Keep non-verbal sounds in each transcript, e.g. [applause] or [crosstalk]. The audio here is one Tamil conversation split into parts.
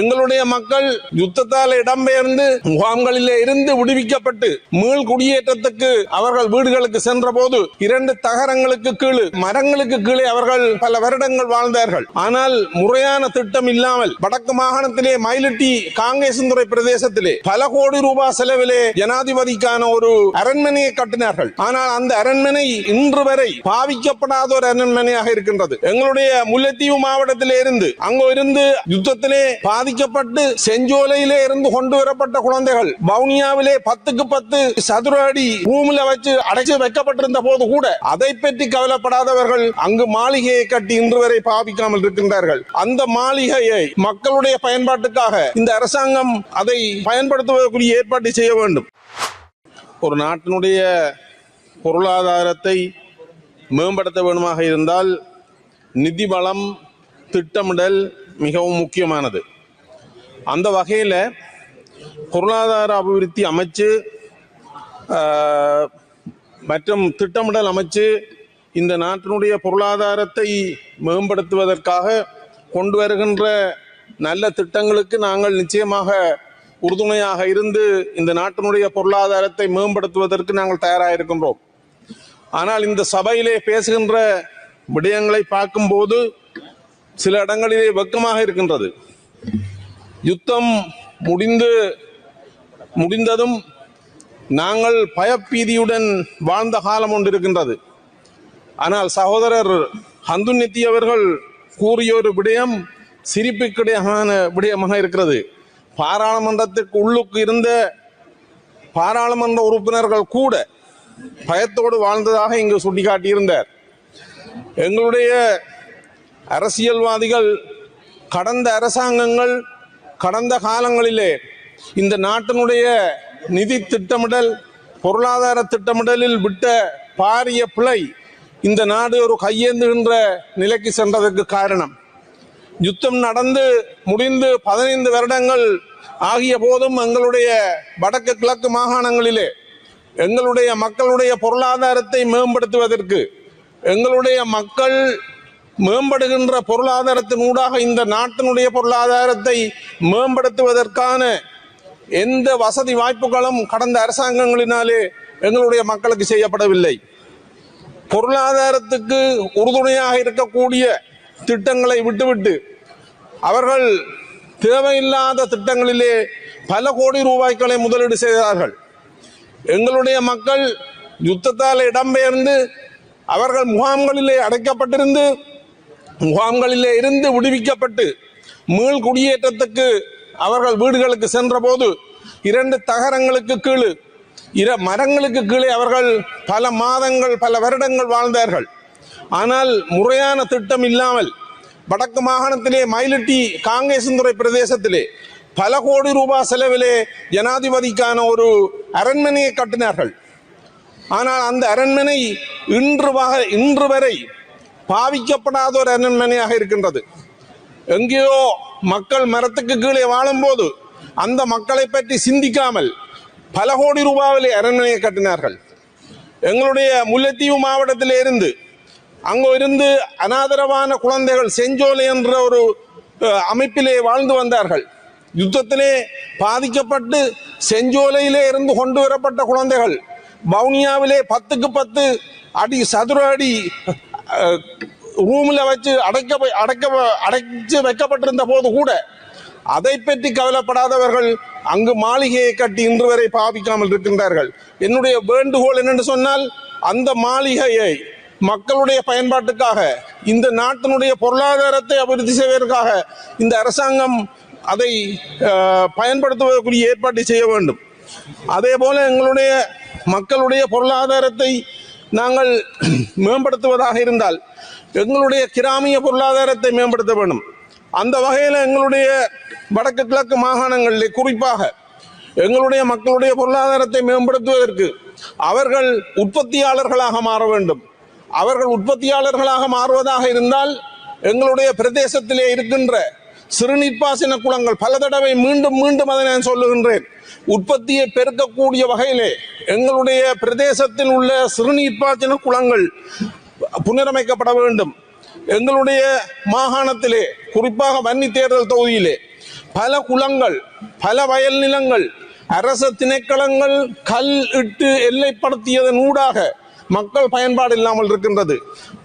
எங்களுடைய மக்கள் யுத்தத்தால் இடம்பெயர்ந்து முகாம்களிலே இருந்து விடுவிக்கப்பட்டு மீள் குடியேற்றத்துக்கு அவர்கள் வீடுகளுக்கு சென்ற போது இரண்டு தகரங்களுக்கு கீழே மரங்களுக்கு கீழே அவர்கள் பல வருடங்கள் வாழ்ந்தார்கள். ஆனால் முறையான திட்டம் இல்லாமல் வடக்கு மாகாணத்திலே மயிலிட்டி காங்கேசந்துறை பிரதேசத்திலே பல கோடி ரூபாய் செலவிலே ஜனாதிபதிக்கான ஒரு அரண்மனையை கட்டினார்கள். ஆனால் அந்த அரண்மனை இன்று வரை பாவிக்கப்படாத ஒரு அரண்மனையாக இருக்கின்றது. எங்களுடைய முல்லைத்தீவு மாவட்டத்திலே இருந்து அங்கு இருந்து யுத்தத்திலே பாதிக்கப்பட்டு செஞ்சோலையிலே இருந்து கொண்டு வரப்பட்ட குழந்தைகள் வவுனியாவிலே பத்துக்கு பத்து சதுர அடி ரூம்ல வச்சு அடைச்சு வைக்கப்பட்டிருந்த போது கூட அதை பற்றி கவலைப்படாதவர்கள் அங்கு மாளிகையை கட்டி இன்று வரை பாவிக்காமல் இருக்கின்றார்கள் அந்த மாளிகையை மக்களுடைய பயன்பாட்டுக்காக இந்த அரசாங்கம் அதை பயன்படுத்துவதற்குரிய ஏற்பாடு செய்ய வேண்டும். ஒரு நாட்டினுடைய பொருளாதாரத்தை மேம்படுத்த வேண்டுமாக இருந்தால் நிதி வளம் திட்டமிடல் மிகவும் முக்கியமானது. அந்த வகையில் பொருளாதார அபிவிருத்தி அமைச்சு மற்றும் திட்டமிடல் அமைச்சு இந்த நாட்டினுடைய பொருளாதாரத்தை மேம்படுத்துவதற்காக கொண்டு வருகின்ற நல்ல திட்டங்களுக்கு நாங்கள் நிச்சயமாக உறுதுணையாக இருந்து இந்த நாட்டினுடைய பொருளாதாரத்தை மேம்படுத்துவதற்கு நாங்கள் தயாராக இருக்கின்றோம் ஆனால் இந்த சபையிலே பேசுகின்ற விடயங்களை பார்க்கும்போது சில இடங்களிலே வெக்கமாக இருக்கின்றது. யுத்தம் முடிந்து முடிந்ததும் நாங்கள் பயப்பீதியுடன் வாழ்ந்த காலம் ஒன்று இருக்கின்றது ஆனால் சகோதரர் ஹந்துநித்தி அவர்கள் கூறிய ஒரு விடயம் சிரிப்புக்கிடையான விடயமாக இருக்கிறது. பாராளுமன்றத்திற்கு உள்ளுக்கு இருந்த பாராளுமன்ற உறுப்பினர்கள் கூட பயத்தோடு வாழ்ந்ததாக இங்கு சுட்டிக்காட்டியிருந்தார். எங்களுடைய அரசியல்வாதிகள் கடந்த அரசாங்கங்கள் கடந்த காலங்களிலே இந்த நாட்டினுடைய நிதி திட்டமிடல் பொருளாதார திட்டமிடலில் விட்ட பாரிய பிழை இந்த நாடு ஒரு கையேந்துகின்ற நிலைக்கு சென்றதற்கு காரணம். யுத்தம் நடந்து முடிந்து பதினைந்து வருடங்கள் ஆகிய போதும் எங்களுடைய வடக்கு கிழக்கு மாகாணங்களிலே எங்களுடைய மக்களுடைய பொருளாதாரத்தை மேம்படுத்துவதற்கு எங்களுடைய மக்கள் மேம்படுகின்ற பொருளாதாரத்தின் ஊடாக இந்த நாட்டினுடைய பொருளாதாரத்தை மேம்படுத்துவதற்கான எந்த வசதி வாய்ப்புகளும் கடந்த அரசாங்கங்களினாலே எங்களுடைய மக்களுக்கு செய்யப்படவில்லை. பொருளாதாரத்துக்கு உறுதுணையாக இருக்கக்கூடிய திட்டங்களை விட்டுவிட்டு அவர்கள் தேவையில்லாத திட்டங்களிலே பல கோடி ரூபாய்களை முதலீடு செய்தார்கள். எங்களுடைய மக்கள் யுத்தத்தால் இடம்பெயர்ந்து அவர்கள் முகாம்களிலே அடைக்கப்பட்டிருந்து முகாம்களிலே இருந்து விடுவிக்கப்பட்டு மீள் குடியேற்றத்துக்கு அவர்கள் வீடுகளுக்கு சென்றபோது இரண்டு தகரங்களுக்கு கீழே இர மரங்களுக்கு கீழே அவர்கள் பல மாதங்கள் பல வருடங்கள் வாழ்ந்தார்கள். ஆனால் முறையான திட்டம் இல்லாமல் வடக்கு மாகாணத்திலே மயிலிட்டி காங்கேசந்துறை பிரதேசத்திலே பல கோடி ரூபாய் செலவிலே ஜனாதிபதிக்கான ஒரு அரண்மனையை கட்டினார்கள். ஆனால் அந்த அரண்மனை இன்று வக இன்று வரை பாவிக்கப்படாத ஒரு அரண்மனையாக இருக்கின்றது. எங்கேயோ மக்கள் மரத்துக்கு கீழே வாழும்போது அந்த மக்களை பற்றி சிந்திக்காமல் பல கோடி ரூபாவிலே அரண்மனையை கட்டினார்கள். எங்களுடைய முல்லைத்தீவு மாவட்டத்திலே இருந்து அங்கே இருந்து அனாதரவான குழந்தைகள் செஞ்சோலை என்ற ஒரு அமைப்பிலே வாழ்ந்து வந்தார்கள். யுத்தத்திலே பாதிக்கப்பட்டு செஞ்சோலையிலே இருந்து கொண்டு வரப்பட்ட குழந்தைகள் வவுனியாவிலே பத்துக்கு பத்து அடி சதுர அடி ரூமில் வச்சு அடைக்க அடைக்க அடைச்சு வைக்கப்பட்டிருந்த போது கூட அதை பற்றி கவலைப்படாதவர்கள் அங்கு மாளிகையை கட்டி இன்று வரை பாவிக்காமல் இருக்கின்றார்கள். என்னுடைய வேண்டுகோள் என்னென்று சொன்னால் அந்த மாளிகையை மக்களுடைய பயன்பாட்டுக்காக இந்த நாட்டினுடைய பொருளாதாரத்தை அபிவிருத்தி செய்வதற்காக இந்த அரசாங்கம் அதை பயன்படுத்துவதற்குரிய ஏற்பாட்டை செய்ய வேண்டும். அதே போல எங்களுடைய மக்களுடைய பொருளாதாரத்தை நாங்கள் [clears throat] மேம்படுத்துவதாக இருந்தால் எங்களுடைய கிராமிய பொருளாதாரத்தை மேம்படுத்த வேண்டும். அந்த வகையில் எங்களுடைய வடக்கு கிழக்கு மாகாணங்களிலே குறிப்பாக எங்களுடைய மக்களுடைய பொருளாதாரத்தை மேம்படுத்துவதற்கு அவர்கள் உற்பத்தியாளர்களாக மாற வேண்டும். அவர்கள் உற்பத்தியாளர்களாக மாறுவதாக இருந்தால் எங்களுடைய பிரதேசத்திலே இருக்கின்ற சிறுநீர்ப்பாசன குளங்கள் பல தடவை மீண்டும் மீண்டும் அதை நான் சொல்லுகின்றேன். உற்பத்தியை பெருக்கக்கூடிய வகையிலே எங்களுடைய பிரதேசத்தில் உள்ள சிறுநீர்ப்பாசன குளங்கள் புனரமைக்கப்பட வேண்டும். எங்களுடைய மாகாணத்திலே குறிப்பாக வன்னி தேர்தல் தொகுதியிலே பல குளங்கள் பல வயல் நிலங்கள் அரச திணைக்களங்கள் கல் இட்டு எல்லைப்படுத்தியதன் ஊடாக மக்கள் பயன்பாடு இல்லாமல் இருக்கின்றது.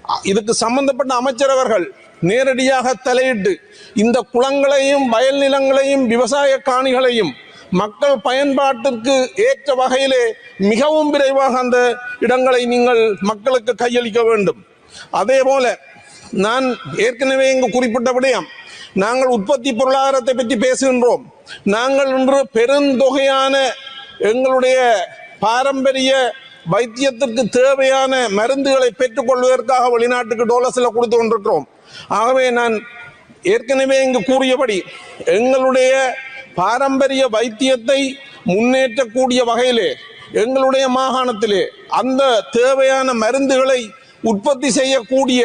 அ- இதுக்கு சம்பந்தப்பட்ட அமைச்சரவர்கள் நேரடியாக தலையிட்டு இந்த குளங்களையும் வயல் நிலங்களையும் விவசாய காணிகளையும் மக்கள் பயன்பாட்டிற்கு ஏற்ற வகையிலே மிகவும் விரைவாக அந்த இடங்களை நீங்கள் மக்களுக்கு கையளிக்க வேண்டும். அதே போல நான் ஏற்கனவே இங்கு குறிப்பிட்ட விடயம் நாங்கள் உற்பத்தி பொருளாதாரத்தை பற்றி பேசுகின்றோம். நாங்கள் இன்று பெருந்தொகையான எங்களுடைய பாரம்பரிய வைத்தியத்திற்கு தேவையான மருந்துகளை பெற்றுக்கொள்வதற்காக வெளிநாட்டுக்கு டோலஸில் கொடுத்து கொண்டிருக்கிறோம். ஆகவே நான் ஏற்கனவே இங்கு கூறியபடி எங்களுடைய பாரம்பரிய வைத்தியத்தை முன்னேற்றக்கூடிய வகையிலே எங்களுடைய மாகாணத்திலே அந்த தேவையான மருந்துகளை உற்பத்தி செய்யக்கூடிய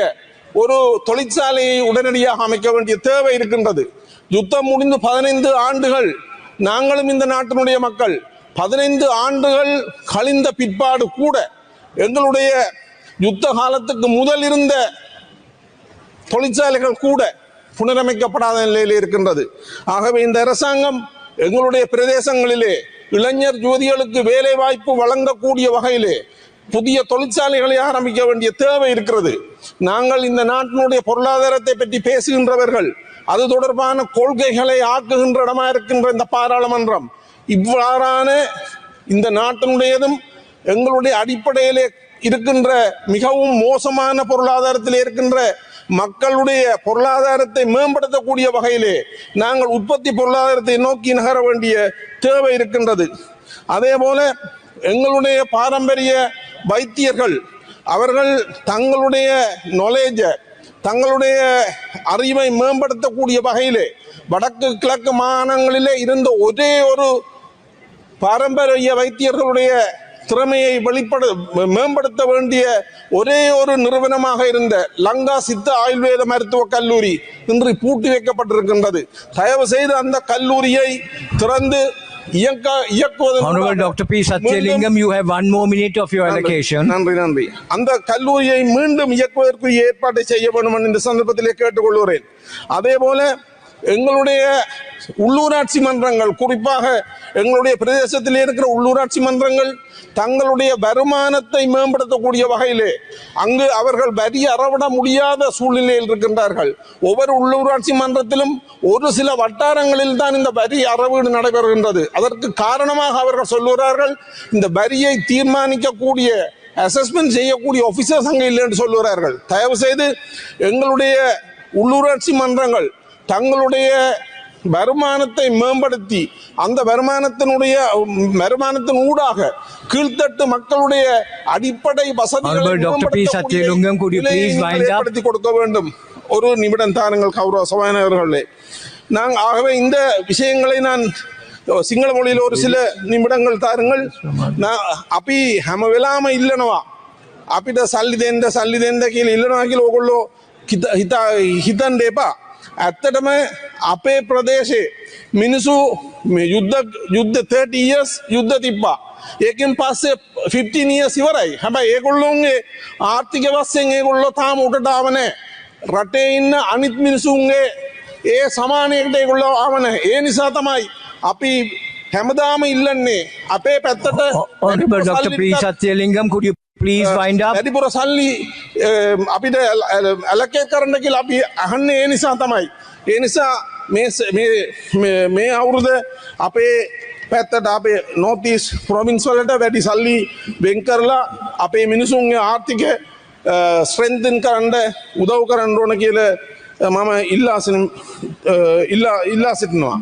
ஒரு தொழிற்சாலையை உடனடியாக அமைக்க வேண்டிய தேவை இருக்கின்றது. யுத்தம் முடிந்து பதினைந்து ஆண்டுகள் நாங்களும் இந்த நாட்டினுடைய மக்கள் பதினைந்து ஆண்டுகள் கழிந்த பிற்பாடு கூட எங்களுடைய யுத்த காலத்துக்கு முதல் இருந்த தொழிற்சாலைகள் கூட புனரமைக்கப்படாத நிலையில் இருக்கின்றது. ஆகவே இந்த அரசாங்கம் எங்களுடைய பிரதேசங்களிலே இளைஞர் ஜோதிகளுக்கு வேலை வாய்ப்பு வழங்கக்கூடிய வகையிலே புதிய தொழிற்சாலைகளை ஆரம்பிக்க வேண்டிய தேவை இருக்கிறது. நாங்கள் இந்த நாட்டினுடைய பொருளாதாரத்தை பற்றி பேசுகின்றவர்கள் அது தொடர்பான கொள்கைகளை ஆக்குகின்ற இடமா இருக்கின்ற இந்த பாராளுமன்றம் இவ்வாறான இந்த நாட்டினுடையதும் எங்களுடைய அடிப்படையிலே இருக்கின்ற மிகவும் மோசமான பொருளாதாரத்தில் இருக்கின்ற மக்களுடைய பொருளாதாரத்தை மேம்படுத்தக்கூடிய வகையிலே நாங்கள் உற்பத்தி பொருளாதாரத்தை நோக்கி நகர வேண்டிய தேவை இருக்கின்றது. அதே போல எங்களுடைய பாரம்பரிய வைத்தியர்கள் அவர்கள் தங்களுடைய நாலேஜை தங்களுடைய அறிவை மேம்படுத்தக்கூடிய வகையிலே வடக்கு கிழக்கு மாகாணங்களிலே இருந்த ஒரே ஒரு பாரம்பரிய வைத்தியர்களுடைய திறமையை வெளிப்பட மேம்படுத்த வேண்டிய ஒரே ஒரு நிறுவனமாக இருந்த லங்கா சித்த ஆயுர்வேத மருத்துவக் கல்லூரி இன்று பூட்டி வைக்கப்பட்டிருக்கின்றது தயவு செய்து அந்த கல்லூரியை திறந்து Honorable Dr. P. Satyalingam, you have one more minute of your allocation. நன்றி நன்றி அந்த கல்லூரியை மீண்டும் இயக்குவதற்குரிய ஏற்பாட்டை செய்ய வேண்டும் என்று இந்த சந்தர்ப்பத்திலே கேட்டுக்கொள்கிறேன் அதே போல எங்களுடைய உள்ளூராட்சி மன்றங்கள் குறிப்பாக எங்களுடைய பிரதேசத்தில் இருக்கிற உள்ளூராட்சி மன்றங்கள் தங்களுடைய வருமானத்தை மேம்படுத்தக்கூடிய வகையிலே அங்கு அவர்கள் வரி அறவிட முடியாத சூழ்நிலையில் இருக்கின்றார்கள். ஒவ்வொரு உள்ளூராட்சி மன்றத்திலும் ஒரு சில வட்டாரங்களில் தான் இந்த வரி அறவீடு நடைபெறுகின்றது. அதற்கு காரணமாக அவர்கள் சொல்லுகிறார்கள் இந்த வரியை தீர்மானிக்கக்கூடிய அசஸ்மெண்ட் செய்யக்கூடிய ஆஃபீஸர்ஸ் அங்கே இல்லை என்று சொல்லுகிறார்கள். தயவு செய்து எங்களுடைய உள்ளூராட்சி மன்றங்கள் தங்களுடைய வருமானத்தை மேம்படுத்தி அந்த வருமானத்தினுடைய வருமானத்தின் ஊடாக கீழ்த்தட்டு மக்களுடைய அடிப்படை வசதிகளை கொடுக்க வேண்டும். ஒரு நிமிடம் தாருங்கள் கௌரவ சபாநாயகர்களே. நாங்கள் ஆகவே இந்த விஷயங்களை நான் சிங்கள மொழியில் ஒரு சில நிமிடங்கள் தாருங்கள். நான் அப்பி ஹம வெலாம இல்லைனவா? அப்பிட்ட சல்லிதேந்த சல்லிதேந்த கீழே இல்லைனா கீழே ஒவ்வொரு ಹಿತ ಹಿತ ಹಿತಂಡೇಪ ඇත්තටම අපේ ප්‍රදේශේ මිනිසු යුද්ධ යුද්ධ 30 years යුද්ධ තිබ්බා ඒකෙන් පස්සේ 15 years ඉවරයි හැබැයි ඒගොල්ලොන්ගේ ආර්ථික වස්සෙන් ඒගොල්ලෝ තාම උඩට ආව රටේ ඉන්න අනිත් මිනිසුන්ගේ ඒ සමානයකට ඒගොල්ලෝ ආව ඒ නිසා තමයි අපි හැමදාම ඉල්ලන්නේ අපේ පැත්තට Honorable Dr. P. Satyalingam, could wind up? වැඩිපුර සල්ලි අපිට ඇලකේ කරන්න කියලා අපි අහන්නේ ඒ නිසා තමයි. ඒ නිසා මේ අවුරුද අපේ පැත්තට අපේ නෝතිස් ප්‍රොමින්ස් වලට වැඩි සල්ලි වෙන් කරලා අපේ මිනිසුන්ගේ ආර්ථික ස්ත්‍රෙන්තන් කරන්න උදව් කරන්න ඕන කියල මම ඉල්ලා සින- අ, ඉල්ලා ඉල්ලා සිටිනවා.